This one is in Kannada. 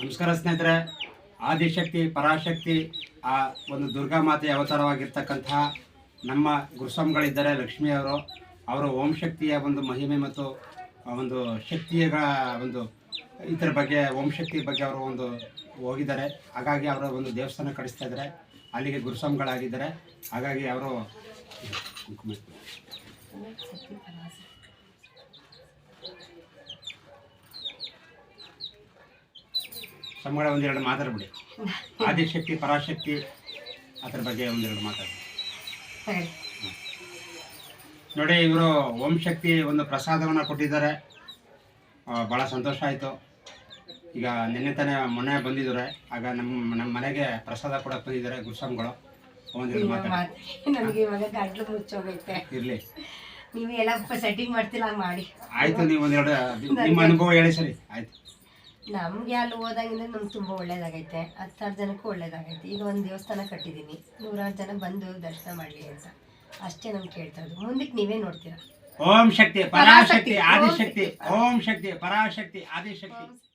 ನಮಸ್ಕಾರ ಸ್ನೇಹಿತರೆ. ಆದಿಶಕ್ತಿ ಪರಾಶಕ್ತಿ, ಆ ಒಂದು ದುರ್ಗಾ ಮಾತೆಯ ಅವತಾರವಾಗಿರ್ತಕ್ಕಂತಹ ನಮ್ಮ ಗುರುಸ್ವಾಮಿಗಳಿದ್ದಾರೆ ಲಕ್ಷ್ಮಿಯವರು ಅವರು. ಓಂ ಶಕ್ತಿಯ ಒಂದು ಮಹಿಮೆ ಮತ್ತು ಒಂದು ಶಕ್ತಿಯ ಒಂದು ಇದರ ಬಗ್ಗೆ ಓಂ ಶಕ್ತಿ ಬಗ್ಗೆ ಅವರು ಒಂದು ಹೋಗಿದ್ದಾರೆ. ಹಾಗಾಗಿ ಅವರ ಒಂದು ದೇವಸ್ಥಾನ ಕಳಿಸ್ತಾ ಇದ್ದಾರೆ. ಅಲ್ಲಿಗೆ ಗುರುಸ್ವಾಮಿಗಳಾಗಿದ್ದಾರೆ. ಹಾಗಾಗಿ ಅವರು ಸ್ವಾಮಿಗಳ ಒಂದೆರಡು ಮಾತಾಡ್ಬಿಡಿ. ಆದಿಶಕ್ತಿ ಪರಾಶಕ್ತಿ ಅದ್ರ ಬಗ್ಗೆ ಒಂದೆರಡು ಮಾತಾಡಿ ನೋಡಿ ಇವರು ಓಂ ಶಕ್ತಿ ಒಂದು ಪ್ರಸಾದವನ್ನು ಕೊಟ್ಟಿದ್ದಾರೆ. ಭಾಳ ಸಂತೋಷ ಆಯಿತು. ಈಗ ನಿನ್ನೆ ತಾನೇ ಮೊನ್ನೆ ಬಂದಿದ್ದಾರೆ. ಆಗ ನಮ್ಮ ನಮ್ಮ ಮನೆಗೆ ಪ್ರಸಾದ ಕೊಡಕ್ಕೆ ಬಂದಿದ್ದಾರೆ ಗುರುಸ್ವಾಮಿಗಳು. ನನಗೆ ಇವಾಗ ಗಂಟ್ಲು ಮುಚ್ಚೋಗೈತೆ. ಇರಲಿ. ನೀವು ಎಲ್ಲ ಸೆಟ್ಟಿಂಗ್ ಮಾಡ್ತಿಲ್ಲ ಮಾಡಿ. ಆಯಿತು ನೀವು ಒಂದೆರಡು ನಿಮ್ಮ ಅನುಭವ ಹೇಳಿ ಸರಿ. ಆಯಿತು. ನಮಗೆ ಅಲ್ಲಿ ಹೋದಾಗಿಂದ ನಮ್ಗೆ ತುಂಬ ಒಳ್ಳೇದಾಗೈತೆ. ಹತ್ತಾರು ಜನಕ್ಕೂ ಒಳ್ಳೇದಾಗೈತೆ. ಈಗ ಒಂದು ದೇವಸ್ಥಾನ ಕಟ್ಟಿದ್ದೀನಿ ನೂರಾರು ಜನ ಬಂದು ದರ್ಶನ ಮಾಡಲಿ ಅಂತ. ಅಷ್ಟೇ ನಮ್ಗೆ ಕೇಳ್ತಾ ಇರೋದು. ಮುಂದಕ್ಕೆ ನೀವೇ ನೋಡ್ತೀರಾ? ಓಂ ಶಕ್ತಿ ಪರಾಶಕ್ತಿ, ಆದಿಶಕ್ತಿ. ಓಂ ಶಕ್ತಿ ಪರಾಶಕ್ತಿ ಆದಿಶಕ್ತಿ.